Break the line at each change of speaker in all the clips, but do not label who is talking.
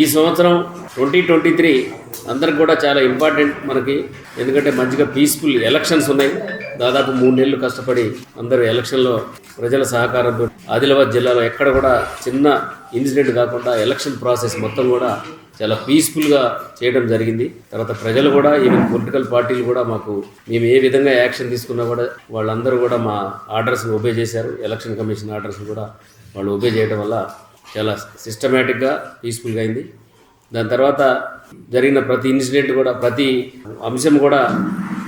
ఈ సంవత్సరం twenty twenty three అందరికి కూడా చాలా ఇంపార్టెంట్ మనకి. ఎందుకంటే మంచిగా పీస్ఫుల్ ఎలక్షన్స్ ఉన్నాయి. దాదాపు మూడు నెలలు కష్టపడి అందరూ ఎలక్షన్లో ప్రజల సహకారంతో ఆదిలాబాద్ జిల్లాలో ఎక్కడ కూడా చిన్న ఇన్సిడెంట్ కాకుండా ఎలక్షన్ ప్రాసెస్ మొత్తం కూడా చాలా పీస్ఫుల్గా చేయడం జరిగింది. తర్వాత ప్రజలు కూడా ఈవెన్ పొలిటికల్ పార్టీలు కూడా మాకు మేము ఏ విధంగా యాక్షన్ తీసుకున్నా కూడా వాళ్ళందరూ కూడా మా ఆర్డర్స్ని ఒబే చేశారు. ఎలక్షన్ కమిషన్ ఆర్డర్స్ కూడా వాళ్ళు ఒబే చేయడం వల్ల చాలా సిస్టమేటిక్గా పీస్ఫుల్గా అయింది. దాని తర్వాత జరిగిన ప్రతి ఇన్సిడెంట్ కూడా ప్రతి అంశం కూడా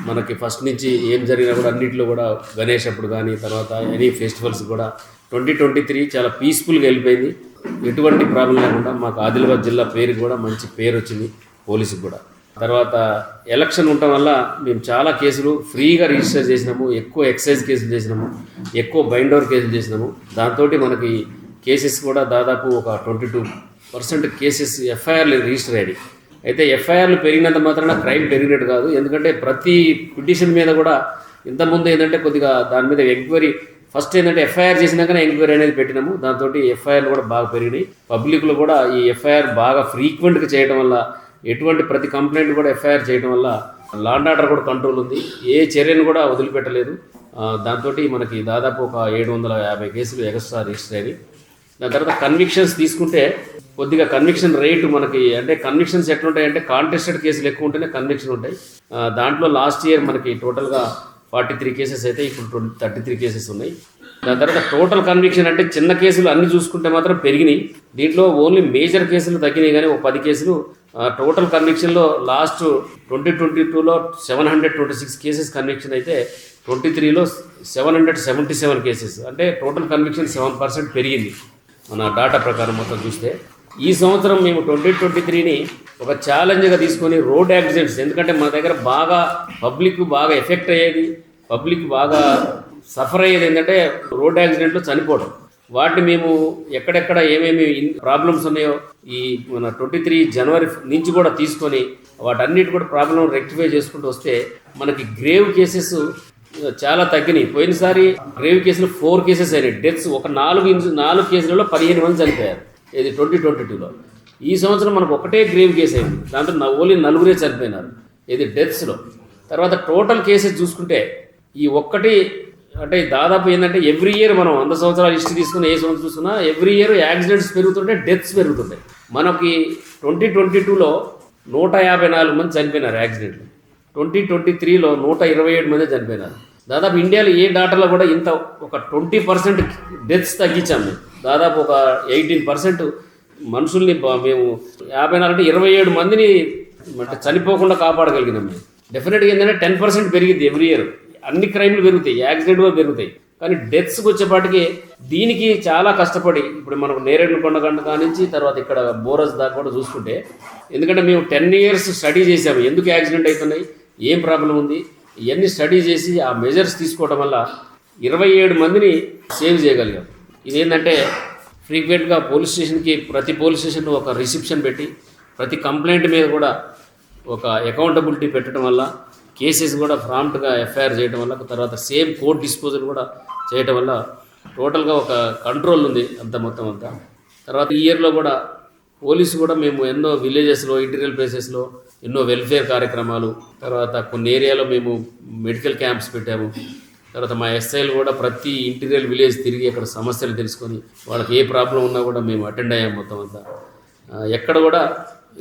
మనకి ఫస్ట్ నుంచి ఏం జరిగినా కూడా అన్నింటిలో కూడా గణేష్ అప్పుడు కానీ తర్వాత ఎనీ ఫెస్టివల్స్ కూడా ట్వంటీ ట్వంటీ త్రీ చాలా పీస్ఫుల్గా వెళ్ళిపోయింది. ఎటువంటి ప్రాబ్లం లేకుండా మాకు ఆదిలాబాద్ జిల్లా పేరు కూడా మంచి పేరు వచ్చింది పోలీసుకి కూడా. తర్వాత ఎలక్షన్ ఉండటం వల్ల మేము చాలా కేసులు ఫ్రీగా రిజిస్టర్ చేసినాము ఎక్కువ ఎక్సైజ్ కేసులు చేసినాము ఎక్కువ బైండోర్ కేసులు చేసినాము. దాంతో మనకి కేసెస్ కూడా దాదాపు ఒక ట్వంటీ టూ పర్సెంట్ కేసెస్ ఎఫ్ఐఆర్లు రిజిస్టర్ అయ్యాయి అయితే ఎఫ్ఐఆర్లు పెరిగినంత మాత్రాన క్రైమ్ పెరిగినట్టు కాదు. ఎందుకంటే ప్రతి పిటిషన్ మీద కూడా ఇంతకుముందు ఏంటంటే కొద్దిగా దాని మీద ఎంక్వైరీ ఫస్ట్ ఏంటంటే ఎఫ్ఐఆర్ చేసినాకనే ఎంక్వైరీ అనేది పెట్టినాము. దాంతో ఎఫ్ఐఆర్లు కూడా బాగా పెరిగినాయి. పబ్లిక్లో కూడా ఈ ఎఫ్ఐఆర్ బాగా ఫ్రీక్వెంట్గా చేయడం వల్ల ఎటువంటి ప్రతి కంప్లైంట్ కూడా ఎఫ్ఐఆర్ చేయడం వల్ల లాండ్ ఆర్డర్ కూడా కంట్రోల్ ఉంది. ఏ చర్యను కూడా వదిలిపెట్టలేదు. దాంతో మనకి దాదాపు ఒక ఏడు వందల యాభై కేసులు ఎక్స్ట్రా రిజిస్టర్ అయ్యాయి దాని తర్వాత కన్విక్షన్స్ తీసుకుంటే కొద్దిగా కన్విక్షన్ రేటు మనకి అంటే కన్విక్షన్స్ ఎట్లుంటాయంటే కాంటెస్టెడ్ కేసులు ఎక్కువ ఉంటేనే కన్విక్షన్ ఉంటాయి. దాంట్లో లాస్ట్ ఇయర్ మనకి టోటల్గా ఫార్టీ త్రీ కేసెస్ అయితే ఇప్పుడు ట్వంటీ థర్టీ త్రీ కేసెస్ ఉన్నాయి. దాని తర్వాత టోటల్ కన్విక్షన్ అంటే చిన్న కేసులు అన్ని చూసుకుంటే మాత్రం పెరిగినాయి. దీంట్లో ఓన్లీ మేజర్ కేసులు తగ్గినాయి కానీ ఒక పది కేసులు టోటల్ కన్విక్షన్లో లాస్ట్ ట్వంటీ ట్వంటీ టూలో seven hundred twenty six cases conviction అయితే ట్వంటీ త్రీలో seven hundred seventy seven cases అంటే టోటల్ కన్విక్షన్ సెవెన్ పర్సెంట్ పెరిగింది. మన డాటా ప్రకారం మొత్తం చూస్తే ఈ సంవత్సరం మేము ట్వంటీ ట్వంటీ త్రీని ఒక ఛాలెంజ్గా తీసుకొని రోడ్ యాక్సిడెంట్స్ ఎందుకంటే మన దగ్గర బాగా పబ్లిక్ బాగా ఎఫెక్ట్ అయ్యేది పబ్లిక్ బాగా సఫర్ అయ్యేది ఏంటంటే రోడ్ యాక్సిడెంట్లో చనిపోవడం. వాటిని మేము ఎక్కడెక్కడ ఏమేమి ప్రాబ్లమ్స్ ఉన్నాయో ఈ మన ట్వంటీ త్రీ జనవరి నుంచి కూడా తీసుకొని వాటన్నిటి కూడా ప్రాబ్లం రెక్టిఫై చేసుకుంటూ వస్తే మనకి గ్రేవ్ కేసెస్ చాలా తగ్గినాయి. పోయినసారి గ్రేవ్ కేసులు ఫోర్ కేసెస్ అయినాయి. డెత్స్ ఒక నాలుగు ఇంచు నాలుగు కేసులలో పదిహేను మంది చనిపోయారు. ఇది ట్వంటీ ట్వంటీ టూలో. ఈ సంవత్సరం మనకు ఒకటే గ్రేవ్ కేసు అయింది. దాంట్లో ఓన్లీ నలుగురే చనిపోయినారు. ఇది డెత్స్లో. తర్వాత టోటల్ కేసెస్ చూసుకుంటే ఈ ఒక్కటి అంటే దాదాపు ఏంటంటే ఎవ్రీ ఇయర్ మనం వంద సంవత్సరాలు హిస్టరీ తీసుకుని ఏ సంవత్సరం చూసుకున్నా ఎవ్రీ ఇయర్ యాక్సిడెంట్స్ పెరుగుతుంటే డెత్స్ పెరుగుతుంటాయి. మనకి ట్వంటీ ట్వంటీ టూలో నూట యాభై నాలుగు మంది చనిపోయినారు యాక్సిడెంట్లు. ట్వంటీ ట్వంటీ త్రీలో నూట ఇరవై ఏడు మంది చనిపోయినారు. దాదాపు ఇండియాలో ఏ డాటాలో కూడా ఇంత ఒక ట్వంటీ పర్సెంట్ డెత్స్ తగ్గించాం మేము. దాదాపు ఒక ఎయిటీన్ పర్సెంట్ మనుషుల్ని మేము యాభై నాలుగు అంటే ఇరవై ఏడు మందిని అంటే చనిపోకుండా కాపాడగలిగినాం మేము. డెఫినెట్గా ఏంటంటే టెన్ పర్సెంట్ పెరిగింది ఎవ్రీ ఇయర్ అన్ని క్రైమ్లు పెరుగుతాయి యాక్సిడెంట్ కూడా పెరుగుతాయి. కానీ డెత్స్కి వచ్చేపాటికి దీనికి చాలా కష్టపడి ఇప్పుడు మనకు నేరేడు కొండగండ కానించి తర్వాత ఇక్కడ బోరస్ దాకా కూడా చూసుకుంటే ఎందుకంటే మేము టెన్ ఇయర్స్ స్టడీ చేసాము ఎందుకు యాక్సిడెంట్ అవుతున్నాయి? ఏం ప్రాబ్లం ఉంది? ఇవన్నీ స్టడీ చేసి ఆ మెజర్స్ తీసుకోవడం వల్ల ఇరవై ఏడు మందిని సేవ్ చేయగలిగాం. ఇదేంటంటే ఫ్రీక్వెంట్గా పోలీస్ స్టేషన్కి ప్రతి పోలీస్ స్టేషన్ ఒక రిసెప్షన్ పెట్టి ప్రతి కంప్లైంట్ మీద కూడా ఒక అకౌంటబిలిటీ పెట్టడం వల్ల కేసెస్ కూడా ప్రాంప్ట్గా ఎఫ్ఐఆర్ చేయడం వల్ల తర్వాత సేమ్ కోర్ట్ డిస్పోజల్ కూడా చేయడం వల్ల టోటల్గా ఒక కంట్రోల్ ఉంది అంత మొత్తం అంతా. తర్వాత ఈ ఇయర్లో కూడా పోలీసు కూడా మేము ఎన్నో విలేజెస్లో ఇంటీరియల్ ప్లేసెస్లో ఎన్నో వెల్ఫేర్ కార్యక్రమాలు తర్వాత కొన్ని ఏరియాలో మేము మెడికల్ క్యాంప్స్ పెట్టాము. తర్వాత మా ఎస్ఐలు కూడా ప్రతి ఇంటీరియల్ విలేజ్ తిరిగి అక్కడ సమస్యలు తెలుసుకొని వాళ్ళకి ఏ ప్రాబ్లం ఉన్నా కూడా మేము అటెండ్ అయ్యాము మొత్తం అంతా. ఎక్కడ కూడా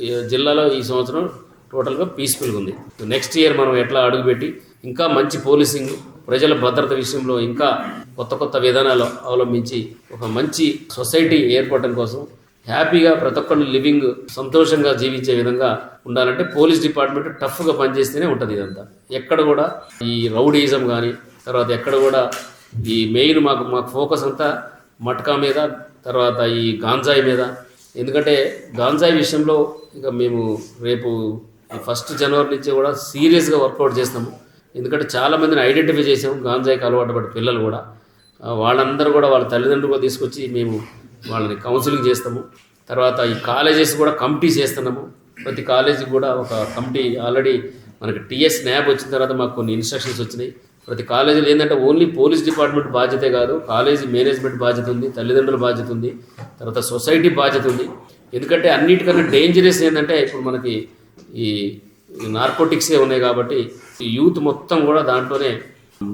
ఈ జిల్లాలో ఈ సంవత్సరం టోటల్గా పీస్ఫుల్గా ఉంది. నెక్స్ట్ ఇయర్ మనం ఎట్లా అడుగుపెట్టి ఇంకా మంచి పోలీసింగ్ ప్రజల భద్రత విషయంలో ఇంకా కొత్త కొత్త విధానాలు అవలంబించి ఒక మంచి సొసైటీ ఏర్పడటం కోసం హ్యాపీగా ప్రతి ఒక్కళ్ళు లివింగ్ సంతోషంగా జీవించే విధంగా ఉండాలంటే పోలీస్ డిపార్ట్మెంట్ టఫ్గా పనిచేస్తేనే ఉంటుంది ఇదంతా. ఎక్కడ కూడా ఈ రౌడీజం కానీ తర్వాత ఎక్కడ కూడా ఈ మెయిన్ మాకు మాకు ఫోకస్ అంతా మట్కా మీద తర్వాత ఈ గాంజాయి మీద. ఎందుకంటే గాంజాయి విషయంలో ఇక మేము రేపు ఫస్ట్ జనవరి నుంచి కూడా సీరియస్గా వర్కౌట్ చేస్తాము. ఎందుకంటే చాలామందిని ఐడెంటిఫై చేసాము గాంజాయికి అలవాటు పడే పిల్లలు కూడా. వాళ్ళందరూ కూడా వాళ్ళ తల్లిదండ్రులు కూడా తీసుకొచ్చి మేము వాళ్ళని కౌన్సిలింగ్ చేస్తాము. తర్వాత ఈ కాలేజెస్ కూడా కమిటీ చేస్తున్నాము. ప్రతి కాలేజీకి కూడా ఒక కమిటీ ఆల్రెడీ మనకి టీఎస్ న్యాబ్ వచ్చిన తర్వాత మాకు కొన్ని ఇన్స్ట్రక్షన్స్ వచ్చినాయి. ప్రతి కాలేజీలో ఏంటంటే ఓన్లీ పోలీస్ డిపార్ట్మెంట్ బాధ్యతే కాదు. కాలేజీ మేనేజ్మెంట్ బాధ్యత ఉంది తల్లిదండ్రుల బాధ్యత ఉంది తర్వాత సొసైటీ బాధ్యత ఉంది. ఎందుకంటే అన్నిటికన్నా డేంజరస్ ఏంటంటే ఇప్పుడు మనకి ఈ నార్కోటిక్సే ఉన్నాయి కాబట్టి యూత్ మొత్తం కూడా దాంట్లోనే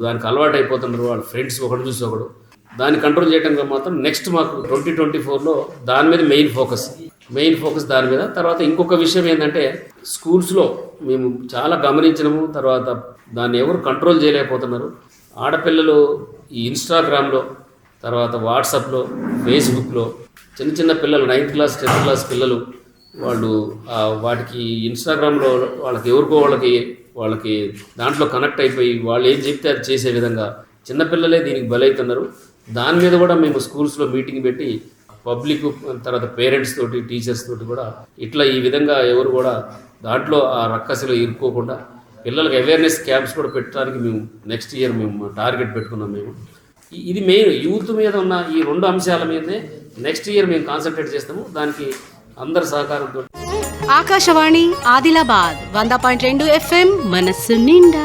దానికి అలవాటు అయిపోతున్నారు వాళ్ళ ఫ్రెండ్స్ ఒకడు చూసి ఒకడు. దాన్ని కంట్రోల్ చేయడానికి మాత్రం నెక్స్ట్ మాకు ట్వంటీ ట్వంటీ ఫోర్లో దాని మీద మెయిన్ ఫోకస్ మెయిన్ ఫోకస్ దాని మీద. తర్వాత ఇంకొక విషయం ఏంటంటే స్కూల్స్లో మేము చాలా గమనించినాము. తర్వాత దాన్ని ఎవరు కంట్రోల్ చేయలేకపోతున్నారు. ఆడపిల్లలు ఈ ఇన్స్టాగ్రామ్లో తర్వాత వాట్సాప్లో ఫేస్బుక్లో చిన్న చిన్న పిల్లలు నైన్త్ క్లాస్ టెన్త్ క్లాస్ పిల్లలు వాళ్ళు వాటికి ఇన్స్టాగ్రామ్లో వాళ్ళకి ఎవరికో వాళ్ళకి వాళ్ళకి దాంట్లో కనెక్ట్ అయిపోయి వాళ్ళు ఏం చెప్తే అది చేసే విధంగా చిన్నపిల్లలే దీనికి బలవుతున్నారు దాని మీద కూడా మేము స్కూల్స్లో మీటింగ్ పెట్టి పబ్లిక్ తర్వాత పేరెంట్స్ తోటి టీచర్స్ తోటి కూడా ఇట్లా ఈ విధంగా ఎవరు కూడా దాంట్లో ఆ రక్కసిలో ఇరుక్కోకుండా పిల్లలకు అవేర్నెస్ క్యాంప్స్ కూడా పెట్టడానికి మేము నెక్స్ట్ ఇయర్ మేము టార్గెట్ పెట్టుకున్నాం మేము. ఇది మెయిన్ యూత్ మీద ఉన్న ఈ రెండు అంశాల మీదనే నెక్స్ట్ ఇయర్ మేము కాన్సన్ట్రేట్ చేస్తాము. దానికి అందరి సహకారంతో
ఆకాశవాణి ఆదిలాబాద్ వంద పాయింట్ రెండు ఎఫ్ఎం మనస్సు నిండా.